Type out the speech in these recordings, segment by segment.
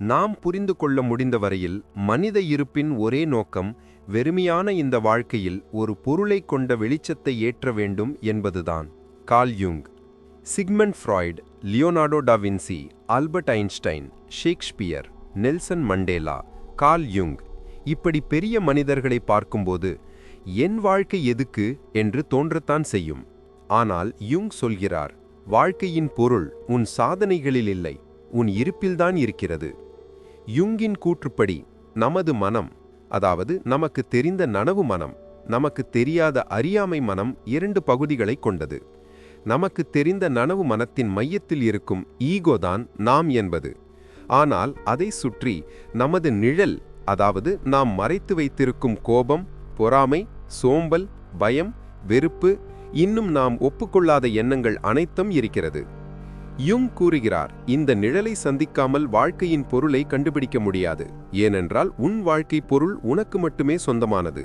நாம் புரிந்து கொள்ள முடிந்த வரையில் மனித இருப்பின் ஒரே நோக்கம் வெறுமையான இந்த வாழ்க்கையில் ஒரு பொருளைக் கொண்ட வெளிச்சத்தை ஏற்ற வேண்டும் என்பதுதான். கால் யுங் Sigmund Freud Leonardo da Vinci Albert Einstein Shakespeare Nelson Mandela கால் யுங் இப்படி பெரிய மனிதர்களை பார்க்கும்போது என் வாழ்க்கை எதுக்கு என்று தோன்றத்தான் செய்யும். ஆனால் யுங் சொல்கிறார் வாழ்க்கையின் பொருள் உன் சாதனைகளில் இல்லை உன் இருப்பில்தான் இருக்கிறது. யுங்கின் கூற்றுப்படி நமது மனம் அதாவது நமக்கு தெரிந்த நனவு மனம் நமக்கு தெரியாத அறியாமை மனம் இரண்டு பகுதிகளை கொண்டது. நமக்கு தெரிந்த நனவு மனத்தின் மையத்தில் இருக்கும் ஈகோதான் நாம் என்பது. ஆனால் அதை சுற்றி நமது நிழல் அதாவது நாம் மறைத்து வைத்திருக்கும் கோபம் பொறாமை சோம்பல் பயம் வெறுப்பு இன்னும் நாம் ஒப்புக்கொள்ளாத எண்ணங்கள் அனைத்தும் இருக்கிறது. யுங் கூறுகிறார் இந்த நிழலை சந்திக்காமல் வாழ்க்கையின் பொருளை கண்டுபிடிக்க முடியாது ஏனென்றால் உன் வாழ்க்கை பொருள் உனக்கு மட்டுமே சொந்தமானது.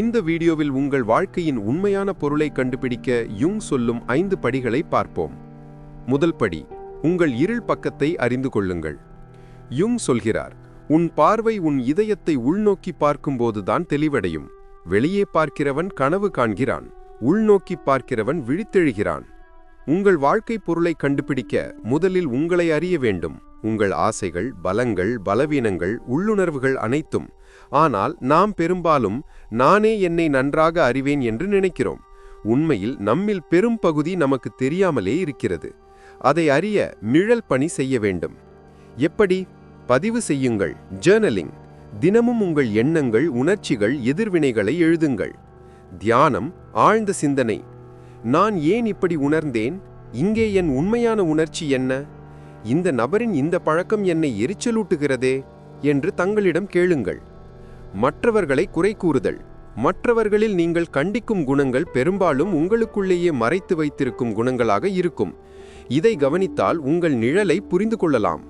இந்த வீடியோவில் உங்கள் வாழ்க்கையின் உண்மையான பொருளை கண்டுபிடிக்க யுங் சொல்லும் ஐந்து படிகளை பார்ப்போம். முதல் படி உங்கள் இருள் பக்கத்தை அறிந்து கொள்ளுங்கள். யுங் சொல்கிறார் உன் பார்வை உன் இதயத்தை உள்நோக்கி பார்க்கும்போதுதான் தெளிவடையும். வெளியே பார்க்கிறவன் கனவு காண்கிறான் உள்நோக்கி பார்க்கிறவன் விழித்தெழுகிறான். உங்கள் வாழ்க்கை பொருளை கண்டுபிடிக்க முதலில் உங்களை அறிய வேண்டும். உங்கள் ஆசைகள் பலங்கள் பலவீனங்கள் உள்ளுணர்வுகள் அனைத்தும். ஆனால் நாம் பெரும்பாலும் நானே என்னை நன்றாக அறிவேன் என்று நினைக்கிறோம். உண்மையில் நம்மில் பெரும் பகுதி நமக்கு தெரியாமலே இருக்கிறது. அதை அறிய நிழல் பணி செய்ய வேண்டும். எப்படி? பதிவு செய்யுங்கள். ஜேர்னலிங். தினமும் உங்கள் எண்ணங்கள் உணர்ச்சிகள் எதிர்வினைகளை எழுதுங்கள். தியானம் ஆழ்ந்த சிந்தனை நான் ஏன் இப்படி உணர்ந்தேன்? இங்கே என் உண்மையான உணர்ச்சி என்ன? இந்த நபரின் இந்த பழக்கம் என்னை எரிச்சலூட்டுகிறதே? என்று தங்களிடம் கேளுங்கள். மற்றவர்களை குறை கூறுதல். மற்றவர்களில் நீங்கள் கண்டிக்கும் குணங்கள் பெரும்பாலும் உங்களுக்குள்ளேயே மறைத்து வைத்திருக்கும் குணங்களாக இருக்கும். இதை கவனித்தால் உங்கள் நிழலை புரிந்து கொள்ளலாம்.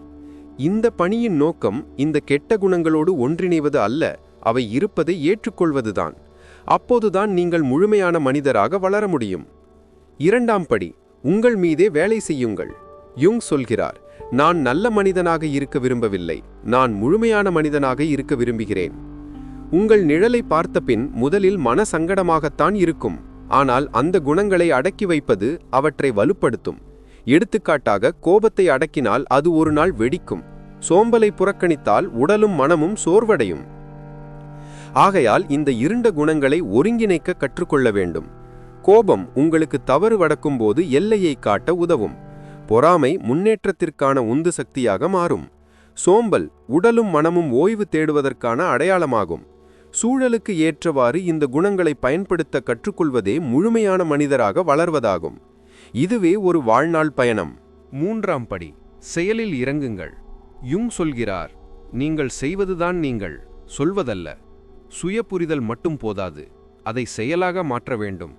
இந்த பணியின் நோக்கம் இந்த கெட்ட குணங்களோடு ஒன்றிணைவது அல்ல அவை இருப்பதை ஏற்றுக்கொள்வதுதான். அப்போதுதான் நீங்கள் முழுமையான மனிதராக வளர முடியும். இரண்டாம் படி உங்கள் மீதே வேலை செய்யுங்கள். யுங் சொல்கிறார் நான் நல்ல மனிதனாக இருக்க விரும்பவில்லை. நான் முழுமையான மனிதனாக இருக்க விரும்புகிறேன். உங்கள் நிழலை பார்த்தபின் முதலில் மன சங்கடமாகத்தான் இருக்கும். ஆனால் அந்த குணங்களை அடக்கி வைப்பது அவற்றை வலுப்படுத்தும். எடுத்துக்காட்டாக கோபத்தை அடக்கினால் அது ஒரு நாள் வெடிக்கும். சோம்பலை புறக்கணித்தால் உடலும் மனமும் சோர்வடையும். ஆகையால் இந்த இருண்ட குணங்களை ஒருங்கிணைக்க கற்றுக்கொள்ள வேண்டும். கோபம் உங்களுக்கு தவறு வடக்கும்போது எல்லையை காட்ட உதவும். பொறாமை முன்னேற்றத்திற்கான உந்து சக்தியாக மாறும். சோம்பல் உடலும் மனமும் ஓய்வு தேடுவதற்கான அடையாளமாகும். சூழலுக்கு ஏற்றவாறு இந்த குணங்களை பயன்படுத்த கற்றுக்கொள்வதே முழுமையான மனிதராக வளர்வதாகும். இதுவே ஒரு வாழ்நாள் பயணம். மூன்றாம் படி செயலில் இறங்குங்கள். யுங் சொல்கிறார் நீங்கள் செய்வதுதான் நீங்கள் சொல்வதல்ல. சுய புரிதல் மட்டும் போதாது. அதை செயலாக மாற்ற வேண்டும்.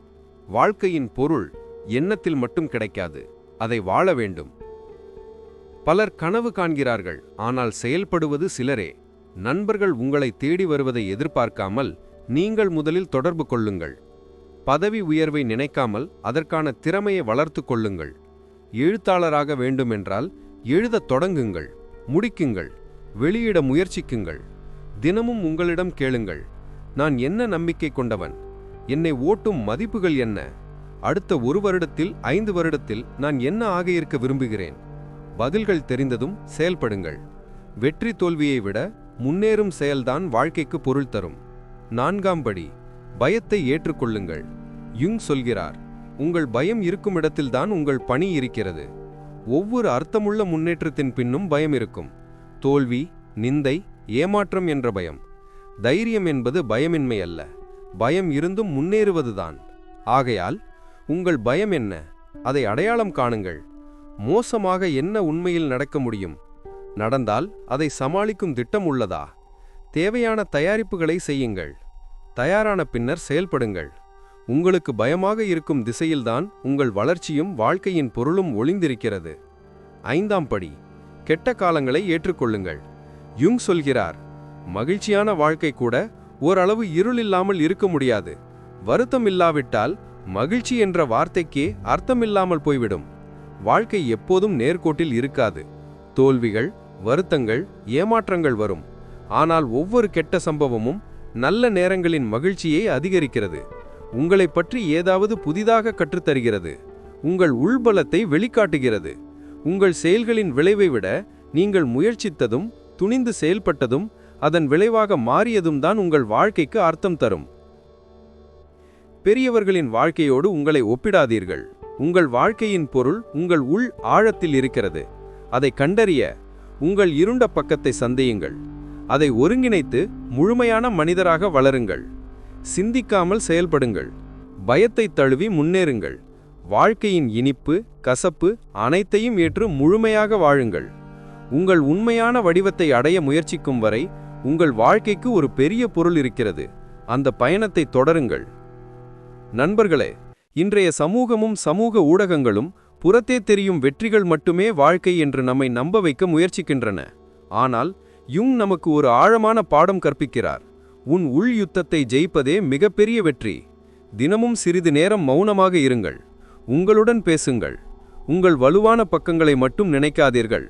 வாழ்க்கையின் பொருள் எண்ணத்தில் மட்டும் கிடைக்காது அதை வாழ வேண்டும். பலர் கனவு காண்கிறார்கள் ஆனால் செயல்படுவது சிலரே. நண்பர்கள் உங்களை தேடி வருவதை எதிர்பார்க்காமல் நீங்கள் முதலில் தொடர்பு கொள்ளுங்கள். பதவி உயர்வை நினைக்காமல் அதற்கான திறமையை வளர்த்து கொள்ளுங்கள். எழுத்தாளராக வேண்டுமென்றால் எழுதத் தொடங்குங்கள் முடிக்குங்கள் வெளியிட முயற்சிக்குங்கள். தினமும் உங்களிடம் கேளுங்கள் நான் என்ன நம்பிக்கை கொண்டவன்? என்னை ஓட்டும் மதிப்புகள் என்ன? அடுத்த ஒரு வருடத்தில் ஐந்து வருடத்தில் நான் என்ன ஆக இருக்க விரும்புகிறேன்? பதில்கள் தெரிந்ததும் செயல்படுங்கள். வெற்றி தோல்வியை விட முன்னேறும் செயல்தான் வாழ்க்கைக்கு பொருள் தரும். நான்காம் படி பயத்தை ஏற்றுக்கொள்ளுங்கள். யுங் சொல்கிறார் உங்கள் பயம் இருக்கும் இடத்தில்தான் உங்கள் பணி இருக்கிறது. ஒவ்வொரு அர்த்தமுள்ள முன்னேற்றத்தின் பின்னும் பயம் இருக்கும். தோல்வி நிந்தை ஏமாற்றம் என்ற பயம். தைரியம் என்பது பயமின்மை அல்ல பயம் இருந்தும் முன்னேறுவதுதான். ஆகையால் உங்கள் பயம் என்ன? அதை அடையாளம் காணுங்கள். மோசமாக என்ன உண்மையில் நடக்க முடியும்? நடந்தால் அதை சமாளிக்கும் திட்டம் உள்ளதா? தேவையான தயாரிப்புகளை செய்யுங்கள். தயாரான பின்னர் செயல்படுங்கள். உங்களுக்கு பயமாக இருக்கும் திசையில்தான் உங்கள் வளர்ச்சியும் வாழ்க்கையின் பொருளும் ஒளிந்திருக்கிறது. ஐந்தாம் படி கெட்ட காலங்களை ஏற்றுக்கொள்ளுங்கள். யுங் சொல்கிறார் மகிழ்ச்சியான வாழ்க்கை கூட ஓரளவு இருள் இல்லாமல் இருக்க முடியாது. வருத்தம் இல்லாவிட்டால் மகிழ்ச்சி என்ற வார்த்தைக்கே அர்த்தமில்லாமல் போய்விடும். வாழ்க்கை எப்போதும் நேர்கோட்டில் இருக்காது. தோல்விகள் வருத்தங்கள் ஏமாற்றங்கள் வரும். ஆனால் ஒவ்வொரு கெட்ட சம்பவமும் நல்ல நேரங்களின் மகிழ்ச்சியை அதிகரிக்கிறது. உங்களைப் பற்றி ஏதாவது புதிதாக கற்றுத்தருகிறது. உங்கள் உள்பலத்தை வெளிக்காட்டுகிறது. உங்கள் செயல்களின் விளைவை விட நீங்கள் முயற்சித்ததும் துணிந்து செயல்பட்டதும் அதன் விளைவாக மாறியதும் தான் உங்கள் வாழ்க்கைக்கு அர்த்தம் தரும். பெரியவர்களின் வாழ்க்கையோடு உங்களை ஒப்பிடாதீர்கள். உங்கள் வாழ்க்கையின் பொருள் உங்கள் உள் ஆழத்தில் இருக்கிறது. அதை கண்டறிய உங்கள் இருண்ட பக்கத்தை சந்தையுங்கள். அதை ஒருங்கிணைத்து முழுமையான மனிதராக வளருங்கள். சிந்திக்காமல் செயல்படுங்கள். பயத்தை தழுவி முன்னேறுங்கள். வாழ்க்கையின் இனிப்பு கசப்பு அனைத்தையும் ஏற்று முழுமையாக வாழுங்கள். உங்கள் உண்மையான வடிவத்தை அடைய முயற்சிக்கும் வரை உங்கள் வாழ்க்கைக்கு ஒரு பெரிய பொருள் இருக்கிறது. அந்த பயணத்தை தொடருங்கள். நண்பர்களே இன்றைய சமூகமும் சமூக ஊடகங்களும் புறத்தே தெரியும் வெற்றிகள் மட்டுமே வாழ்க்கை என்று நம்மை நம்ப வைக்க முயற்சிக்கின்றன. ஆனால் யுங் நமக்கு ஒரு ஆழமான பாடம் கற்பிக்கிறார். உன் உள் யுத்தத்தை ஜெயிப்பதே மிகப்பெரிய வெற்றி. தினமும் சிறிது நேரம் மௌனமாக இருங்கள். உங்களுடன் பேசுங்கள். உங்கள் வலுவான பக்கங்களை மட்டும் நினைக்காதீர்கள்.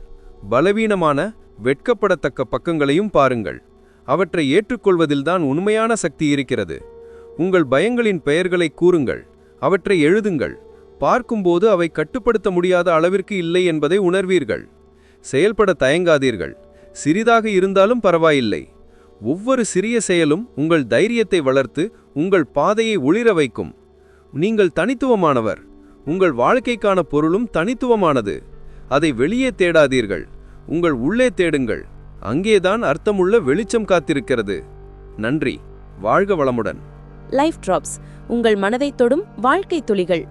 பலவீனமான வெட்கப்படத்தக்க பக்கங்களையும் பாருங்கள். அவற்றை ஏற்றுக்கொள்வதில்தான் உண்மையான சக்தி இருக்கிறது. உங்கள் பயங்களின் பெயர்களை கூறுங்கள். அவற்றை எழுதுங்கள். பார்க்கும்போது அவை கட்டுப்படுத்த முடியாத அளவிற்கு இல்லை என்பதை உணர்வீர்கள். செயல்பட தயங்காதீர்கள். சிறிதாக இருந்தாலும் பரவாயில்லை. ஒவ்வொரு சிறிய செயலும் உங்கள் தைரியத்தை வளர்த்து உங்கள் பாதையை ஒளிர வைக்கும். நீங்கள் தனித்துவமானவர். உங்கள் வாழ்க்கைக்கான பொருளும் தனித்துவமானது. அதை வெளியே தேடாதீர்கள். உங்கள் உள்ளே தேடுங்கள். அங்கேதான் அர்த்தமுள்ள வெளிச்சம் காத்திருக்கிறது. நன்றி. வாழ்க வளமுடன். லைஃப் டிராப்ஸ் உங்கள் மனதை தொடும் வாழ்க்கை துளிகள்.